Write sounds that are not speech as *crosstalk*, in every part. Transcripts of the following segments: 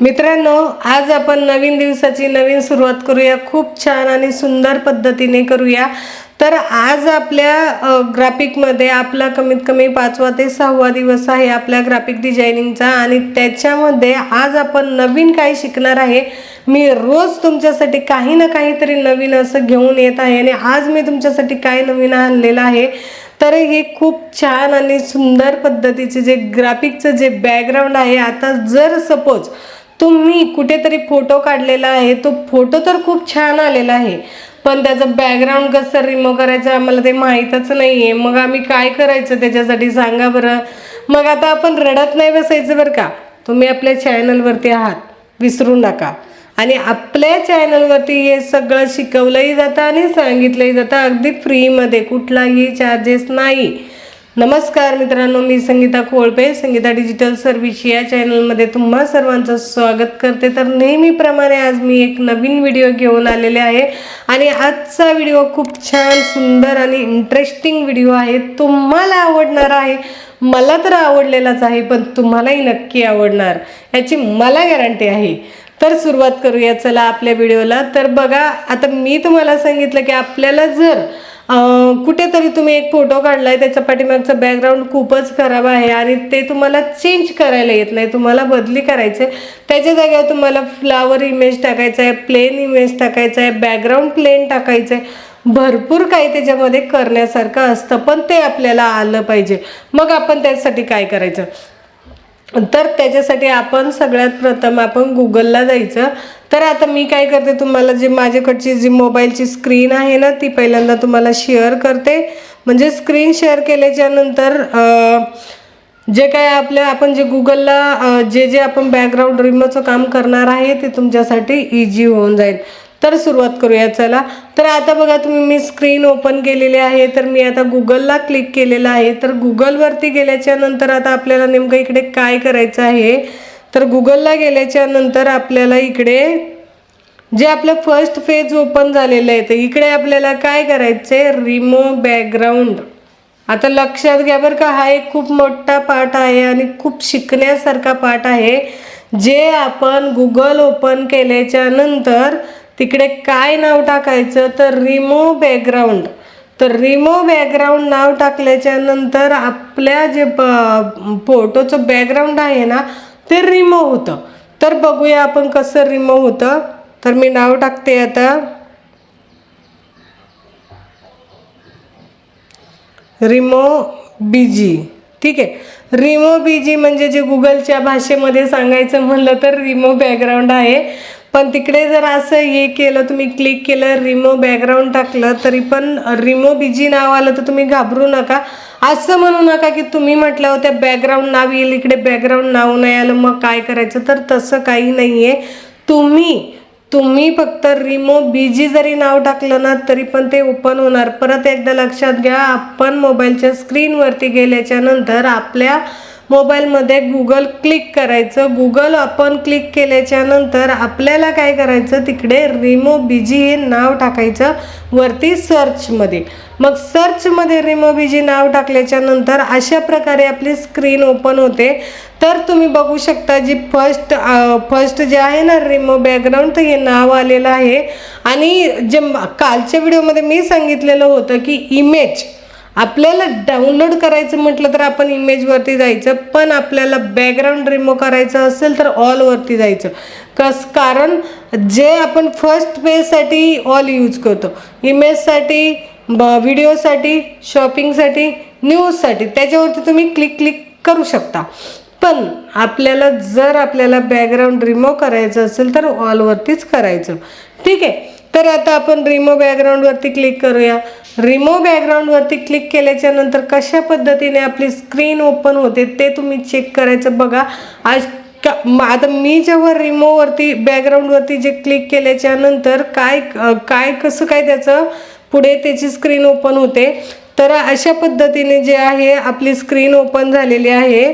मित्रांनो आज आपण नवीन दिवसाची नवीन सुरुवात करूया. खूप छान आणि सुंदर पद्धतीने करूया. तर आज आपल्या ग्राफिकमध्ये आपला कमीत कमी पाचवा ते सहावा दिवस आहे आपल्या ग्राफिक डिझायनिंगचा आणि त्याच्यामध्ये आज आपण नवीन काय शिकणार आहे मी रोज तुमच्यासाठी काही ना काहीतरी नवीन असं घेऊन येत आहे आणि आज मी तुमच्यासाठी काय नवीन आणलेलं आहे. तर हे खूप छान आणि सुंदर पद्धतीचे जे ग्राफिकचं जे बॅकग्राऊंड आहे आता जर सपोज तुम्ही कुठेतरी फोटो काढलेला आहे. तो फोटो तर खूप छान आलेला आहे. पण त्याचं बॅकग्राऊंड कसं रिमूव्ह करायचं आम्हाला ते माहीतच नाही आहे मग आम्ही काय करायचं त्याच्यासाठी सांगा बरं. मग आता आपण रडत नाही बसायचं बरं का? तुम्ही आपल्या चॅनलवरती आहात. विसरू नका. आणि आपल्या चॅनलवरती हे सगळं शिकवलंही जातं आणि सांगितलंही जातं. अगदी फ्रीमध्ये कुठलाही चार्जेस नाही. नमस्कार मित्रांनो मी संगीता खोळपे संगीता डिजिटल सर्व्हिस या चॅनलमध्ये तुम्हा सर्वांचं स्वागत करते. तर नेहमीप्रमाणे आज मी एक नवीन व्हिडिओ घेऊन आलेले आहे आणि आजचा व्हिडिओ खूप छान सुंदर आणि इंटरेस्टिंग व्हिडिओ आहे. तुम्हाला आवडणार आहे मला तर आवडलेलाच आहे पण तुम्हालाही नक्की आवडणार. याची मला गॅरंटी आहे. तर सुरुवात करूया चला आपल्या व्हिडिओला. तर बघा आता मी तुम्हाला सांगितलं की आपल्याला जर कुठेतरी तुम्ही एक फोटो काढलाय त्याच्या पाठीमागचं बॅकग्राऊंड खूपच खराब आहे आणि ते तुम्हाला चेंज करायला येत नाही तुम्हाला बदली करायचं आहे. त्याच्या जागेवर तुम्हाला फ्लावर इमेज टाकायचा आहे प्लेन इमेज टाकायचा आहे बॅकग्राऊंड प्लेन टाकायचं आहे. भरपूर काही त्याच्यामध्ये करण्यासारखं असतं पण ते आपल्याला आलं पाहिजे. मग आपण त्यासाठी काय करायचं? तर त्याच्यासाठी आपण सगळ्यात प्रथम आपण गुगलला जायचं. तर आता मी काय करते तुम्हाला जे माझ्याकडची जी मोबाईलची स्क्रीन आहे ना ती पहिल्यांदा तुम्हाला शेअर करते. म्हणजे स्क्रीन शेअर केल्याच्यानंतर जे काय आपलं आपण जे गुगलला जे जे आपण बॅकग्राऊंड रिमोचं काम करणार आहे ते तुमच्यासाठी इझी होऊन जाईल. तर सुरुवात करूया. चला. तर आता बघा तुम्ही मी स्क्रीन ओपन केलेली आहे तर मी आता गुगलला क्लिक केलेलं आहे. तर गुगलवरती गेल्याच्यानंतर आता आपल्याला नेमकं इकडे काय करायचं आहे? तर गुगलला गेल्याच्यानंतर आपल्याला इकडे जे आपलं फर्स्ट फेज ओपन झालेलं आहे तर इकडे आपल्याला काय करायचं आहे रिमूव्ह बॅकग्राऊंड आता लक्षात घ्या बरं का हा एक खूप मोठा पाठ आहे आणि खूप शिकण्यासारखा पाठ आहे. जे आपण गुगल ओपन केल्याच्यानंतर तिकडे काय नाव टाकायचं? तर रिमूव्ह बॅकग्राऊंड तर रिमूव्ह बॅकग्राऊंड नाव टाकल्याच्या नंतर आपल्या जे ब- फोटोचं बॅकग्राऊंड आहे ना ते रिमूव्ह होतं. तर बघूया आपण कसं रिमूव्ह होतं. तर मी नाव टाकते आता. रिमो बीजी. ठीक आहे. रिमो बीजी म्हणजे जे गुगलच्या भाषेमध्ये सांगायचं म्हणलं तर रिमो बॅकग्राऊंड आहे. पण तिकडे जर असं हे केलं तुम्ही क्लिक केलं रिमो बॅकग्राऊंड टाकलं तरी पण रिमो बीजी नाव आलं तर तुम्ही घाबरू नका. असं म्हणू नका की तुम्ही म्हटल्यावर त्या बॅकग्राऊंड नाव येईल इकडे बॅकग्राऊंड नाव नाही आलं मग काय करायचं? तर तसं काही नाही आहे तुम्ही तुम्ही फक्त रिमो बीजी जरी नाव टाकलं ना तरी पण ते ओपन होणार. परत एकदा लक्षात घ्या आपण मोबाईलच्या स्क्रीनवरती गेल्याच्यानंतर आपल्या मोबाईलमध्ये गुगल क्लिक करायचं. गुगल आपण क्लिक केल्याच्यानंतर आपल्याला काय करायचं? तिकडे रिमो बीजी हे नाव टाकायचं वरती सर्चमध्ये मग सर्चमध्ये रिमो बीजी नाव टाकल्याच्या नंतर अशा प्रकारे आपली स्क्रीन ओपन होते. तर तुम्ही बघू शकता जी फर्स्ट फर्स्ट जे आहे ना रिमो बॅकग्राऊंड तर हे नाव आलेलं आहे. आणि जे कालच्या व्हिडिओमध्ये मी सांगितलेलं होतं की इमेज आपल्याला डाउनलोड करायचं म्हटलं तर आपण इमेजवरती जायचं पण आपल्याला बॅकग्राऊंड रिमूव्ह करायचं असेल तर ऑलवरती जायचं. कस कारण जे आपण फर्स्ट पेजसाठी ऑल यूज करतो इमेजसाठी ब व्हिडिओसाठी शॉपिंगसाठी न्यूजसाठी त्याच्यावरती तुम्ही क्लिक क्लिक करू शकता. पण आपल्याला जर आपल्याला बॅकग्राऊंड रिमूव्ह करायचं असेल तर ऑलवरतीच करायचं. ठीक आहे? तर आता आपण रिमो बॅकग्राऊंडवरती क्लिक करूया. रिमो बॅकग्राऊंडवरती क्लिक केल्याच्यानंतर कशा पद्धतीने आपली स्क्रीन ओपन होते ते तुम्ही चेक करायचं बघा. आज का- आता मी जेव्हा रिमोवरती बॅकग्राऊंडवरती जे क्लिक केल्याच्यानंतर काय काय कसं काय त्याचं पुढे त्याची स्क्रीन ओपन होते. तर अशा पद्धतीने जे आहे आपली स्क्रीन ओपन झालेली आहे.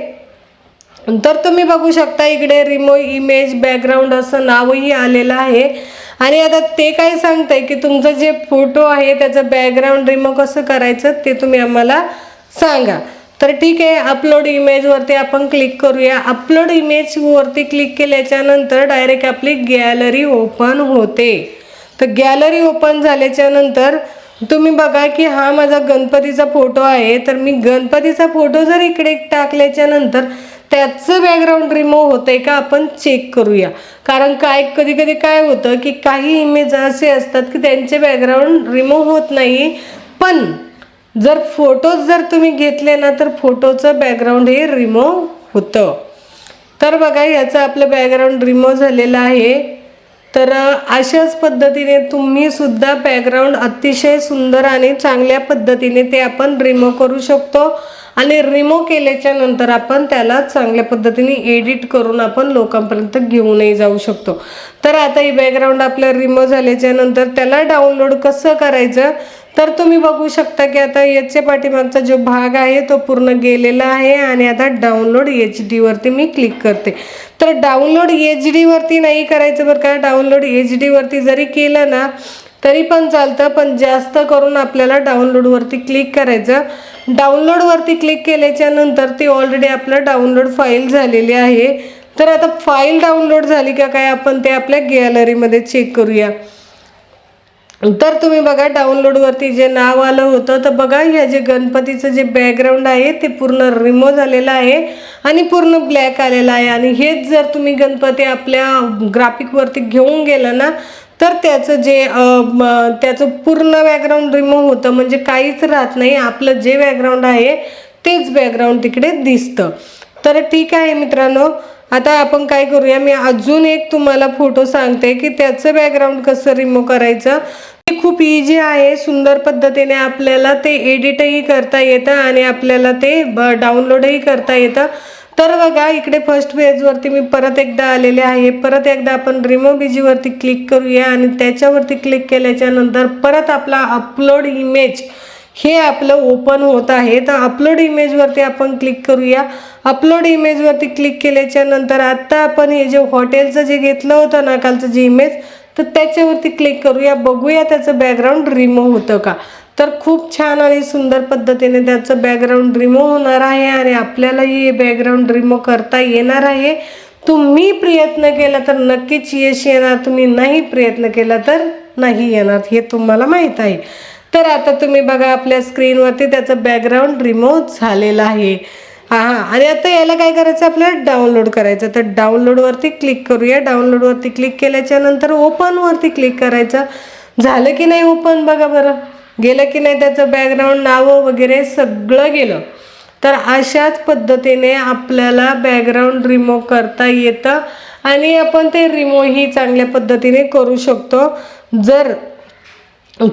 तर तुम्ही बघू शकता इकडे रिमो इमेज बॅकग्राऊंड असं नावही आलेलं आहे. आणि आता ते काय सांगतंय की तुमचं जे फोटो आहे त्याचं बॅकग्राऊंड रिमो कसं करायचं ते तुम्ही आम्हाला सांगा. तर ठीक आहे अपलोड इमेजवरती आपण क्लिक करूया. अपलोड इमेजवरती क्लिक केल्याच्यानंतर डायरेक्ट आपली गॅलरी ओपन होते. तर गॅलरी ओपन झाल्याच्यानंतर तुम्ही बघा की हा माझा गणपतीचा फोटो आहे. तर मी गणपतीचा फोटो जर इकडे टाकल्याच्या नंतर त्याचं बॅकग्राऊंड रिमूव्ह होतंय का आपण चेक करूया. कारण काय कधी कधी काय होतं की काही इमेज असे असतात की त्यांचे बॅकग्राऊंड रिमूव्ह होत नाही. पण जर फोटोज जर तुम्ही घेतले ना तर फोटोचं बॅकग्राऊंड हे रिमूव्ह होतं. तर बघा याचं आपलं बॅकग्राऊंड रिमूव्ह झालेलं आहे. तर अशाच पद्धतीने तुम्ही सुद्धा बॅकग्राऊंड अतिशय सुंदर आणि चांगल्या पद्धतीने ते आपण रिमूव्ह करू शकतो. आणि रिमूव्ह केल्याच्यानंतर आपण त्याला चांगल्या पद्धतीने एडिट करून आपण लोकांपर्यंत घेऊनही जाऊ शकतो. तर आता ही बॅकग्राऊंड आपलं रिमूव्ह झाल्याच्यानंतर त्याला डाउनलोड कसं करायचं? तर तुम्ही बघू शकता की आता याच्या पाठीमागचा जो भाग आहे तो पूर्ण गेलेला आहे आणि आता डाउनलोड एच डीवरती मी क्लिक करते. तर डाउनलोड एच डीवरती नाही करायचं बरं का? डाउनलोड एच डीवरती जरी केलं ना तरी पण चालतं पण जास्त करून आपल्याला डाउनलोडवरती क्लिक करायचं. डाउनलोडवरती क्लिक केल्याच्यानंतर ती ऑलरेडी आपलं डाउनलोड फाईल झालेली आहे. तर आता फाईल डाउनलोड झाली का काय आपण ते आपल्या गॅलरीमध्ये चेक करूया. तर तुम्ही बघा डाउनलोडवरती जे नाव आलं होतं तर बघा ह्या जे गणपतीचं जे बॅकग्राऊंड आहे ते पूर्ण रिमूव्ह झालेलं आहे आणि पूर्ण ब्लॅक आलेलं आहे. आणि हेच जर तुम्ही गणपती आपल्या ग्राफिकवरती घेऊन गेलं ना तर त्याचं जे त्याचं पूर्ण बॅकग्राऊंड रिमूव्ह होतं म्हणजे काहीच राहत नाही. आपलं जे बॅकग्राऊंड आहे तेच बॅकग्राऊंड तिकडे दिसतं. तर ठीक आहे मित्रांनो. आता आपण काय करूया मी अजून एक तुम्हाला फोटो सांगते की त्याचं बॅकग्राऊंड कसं रिमूव्ह करायचं. ते खूप इझी आहे. सुंदर पद्धतीने आपल्याला ते एडिटही करता येतं आणि आपल्याला ते डाउनलोडही करता येतं. तर बघा इकडे फर्स्ट पेजवरती मी परत एकदा आलेले आहे. परत एकदा आपण रिमो बीजीवरती क्लिक करूया आणि त्याच्यावरती क्लिक केल्याच्यानंतर परत आपला अपलोड इमेज हे आपलं ओपन होत आहे. तर अपलोड इमेजवरती आपण क्लिक करूया. अपलोड इमेजवरती क्लिक केल्याच्यानंतर आत्ता आपण हे जे हॉटेलचं जे घेतलं होतं ना कालचं जे इमेज तर त्याच्यावरती क्लिक करूया. बघूया त्याचं बॅकग्राऊंड रिमूव्ह होतं का? तर खूप छान आणि सुंदर पद्धतीने त्याचं बॅकग्राऊंड रिमूव्ह होणार आहे आणि आपल्यालाही बॅकग्राऊंड रिमूव्ह करता येणार आहे. तुम्ही प्रयत्न केला तर नक्कीच यश येणार तुम्ही नाही प्रयत्न केला तर नाही येणार हे तुम्हाला माहीत आहे. तर आता तुम्ही बघा आपल्या स्क्रीनवरती त्याचं बॅकग्राऊंड रिमूव्ह झालेलं आहे. हां आणि आता याला काय करायचं आपल्याला डाउनलोड करायचं. तर डाउनलोडवरती क्लिक करूया. डाउनलोडवरती क्लिक केल्याच्यानंतर ओपनवरती क्लिक करायचं. झालं की नाही ओपन बघा बरं. गेलं की नाही त्याचं बॅकग्राऊंड नावं वगैरे सगळं गेलं. तर अशाच पद्धतीने आपल्याला बॅकग्राऊंड रिमूव्ह करता येतं आणि आपण ते रिमूव्हही चांगल्या पद्धतीने करू शकतो. जर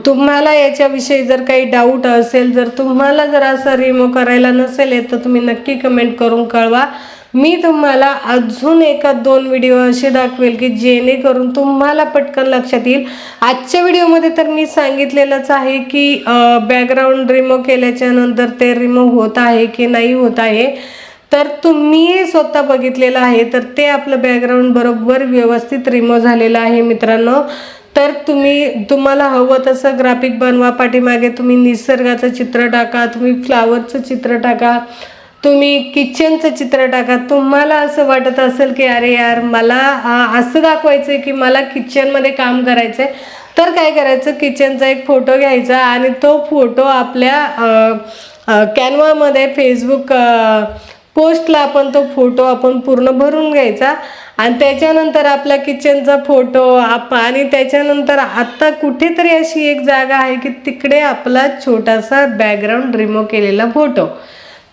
तुम्हाला याच्याविषयी जर काही डाऊट असेल जर तुम्हाला जर असं रिमूव्ह करायला नसेल तर तुम्ही नक्की कमेंट करून कळवा. मी तुम्हाला अजून एका दोन व्हिडिओ असे दाखवेल की जेणेकरून तुम्हाला पटकन लक्षात येईल. आजच्या व्हिडिओमध्ये तर मी सांगितलेलंच आहे की बॅकग्राऊंड रिमूव्ह केल्याच्यानंतर ते रिमूव्ह होत आहे की नाही होत आहे. तर तुम्ही स्वतः बघितलेलं आहे तर ते आपलं बॅकग्राऊंड बरोबर व्यवस्थित रिमूव्ह झालेलं आहे मित्रांनो. तर तुम्ही तुम्हाला हवं तसं ग्राफिक बनवा पाठीमागे तुम्ही निसर्गाचं चित्र टाका तुम्ही फ्लावरचं चित्र टाका. तुम्ही किचनचं चित्र टाका. तुम्हाला असं वाटत असेल की अरे यार मला असं दाखवायचं आहे की मला किचनमध्ये काम करायचं आहे तर काय करायचं? किचनचा एक फोटो घ्यायचा आणि तो फोटो आपल्या कॅनवामध्ये फेसबुक पोस्टला आपण तो फोटो आपण पूर्ण भरून घ्यायचा. आणि त्याच्यानंतर आपला किचनचा फोटो आप आणि त्याच्यानंतर आत्ता कुठेतरी अशी एक जागा आहे की तिकडे आपला छोटासा बॅकग्राऊंड रिमूव्ह केलेला फोटो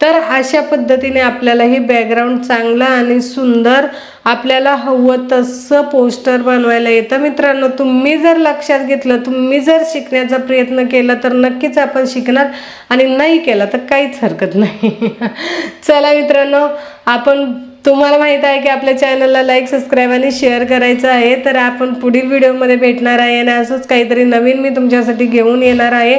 तर अशा पद्धतीने आपल्याला हे बॅकग्राऊंड चांगलं आणि सुंदर आपल्याला हवं तसं पोस्टर बनवायला येतं. मित्रांनो तुम्ही जर लक्षात घेतलं तुम्ही जर शिकण्याचा प्रयत्न केला तर नक्कीच आपण शिकणार आणि नाही केला तर काहीच हरकत नाही. *laughs* चला मित्रांनो आपण तुम्हाला माहीत आहे की आपल्या चॅनलला लाईक सबस्क्राईब आणि शेअर करायचं आहे. तर आपण पुढील व्हिडिओमध्ये भेटणार आहे आणि असंच काहीतरी नवीन मी तुमच्यासाठी घेऊन येणार आहे.